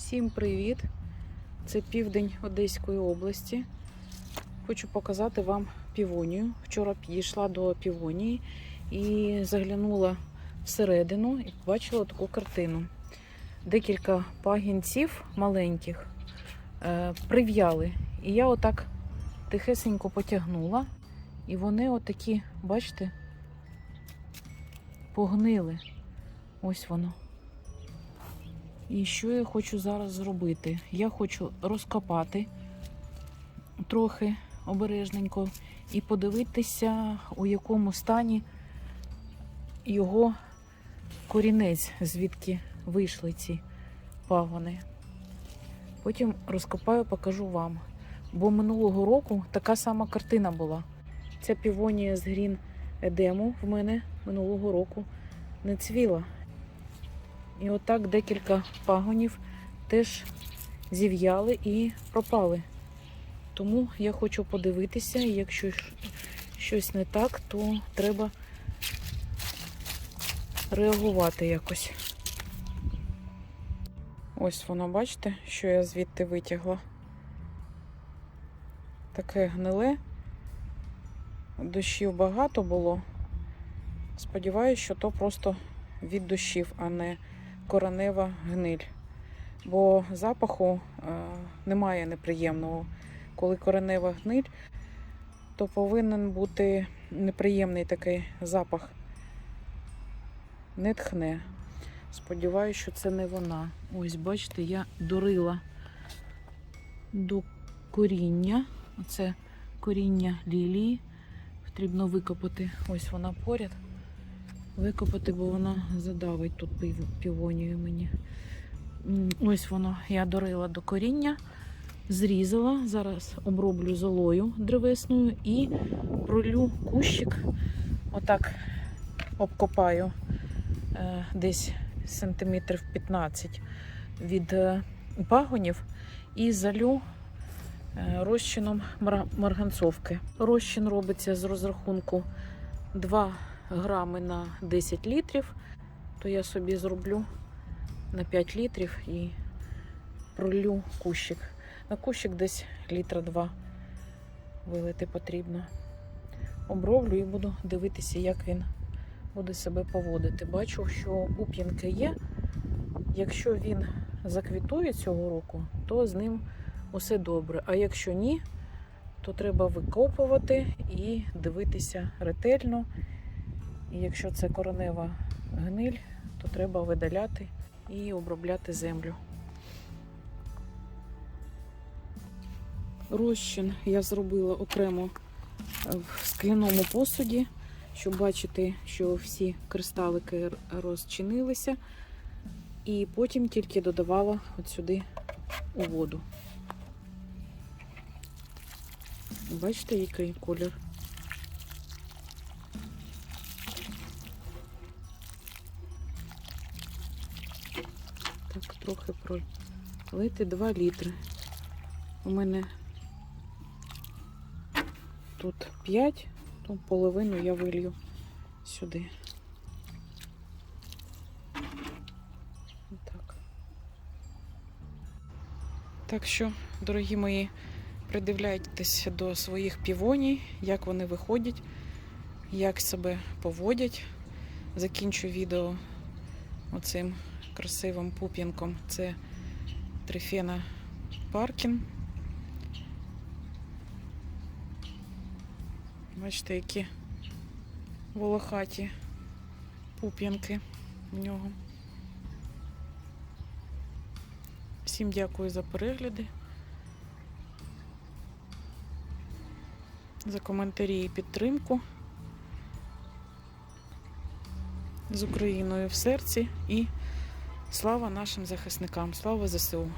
Всім привіт! Це південь Одеської області. Хочу показати вам півонію. Вчора підійшла до півонії і заглянула всередину і побачила таку картину. Декілька пагінців маленьких е, прив'яли. І я отак тихесенько потягнула. І вони отакі, бачите, погнили. Ось воно. І що я хочу зараз зробити? Я хочу розкопати трохи обережненько і подивитися, у якому стані його корінець, звідки вийшли ці пагони. Потім розкопаю, покажу вам. Бо минулого року така сама картина була. Ця півонія з Грін Едему в мене минулого року не цвіла. І отак декілька пагонів теж зів'яли і пропали. Тому я хочу подивитися, якщо щось не так, то треба реагувати якось. Ось воно, бачите, що я звідти витягла. Таке гниле. Дощів багато було. Сподіваюсь, що то просто від дощів, а не коренева гниль. Бо запаху е, немає неприємного. Коли коренева гниль, то повинен бути неприємний такий запах. Не тхне. Сподіваюсь, що це не вона. Ось, бачите, я дорила до коріння. Оце коріння лілії. Потрібно викопати. Ось вона поряд викопати, бо вона задавить тут півонію мені. Ось воно, я дорила до коріння, зрізала. Зараз оброблю золою древесною і пролю кущик. Отак обкопаю е, десь сантиметрів 15 від е, пагонів і залю е, розчином марганцовки. Розчин робиться з розрахунку 2 грами на 10 літрів, то я собі зроблю на 5 літрів і пролю кущик. На кущик десь літра 2 вилити потрібно. Оброблю і буду дивитися, як він буде себе поводити. Бачу, що пуп'янки є. Якщо він заквітує цього року, то з ним усе добре. А якщо ні, то треба викопувати і дивитися ретельно. І якщо це коренева гниль, то треба видаляти і обробляти землю. Розчин я зробила окремо в скляному посуді, щоб бачити, що всі кристалики розчинилися. І потім тільки додавала от сюди у воду. Бачите, який колір? Трохи пролити 2 літри. У мене тут 5, то половину я вилью сюди. Так. Так що, дорогі мої, придивляйтесь до своїх півоній, як вони виходять, як себе поводять. Закінчу відео оцим красивим пуп'янком. Це Трифена Паркін. Бачите, які волохаті пуп'янки в нього. Всім дякую за перегляди, за коментарі і підтримку. З Україною в серці і слава нашим захисникам, слава ЗСУ.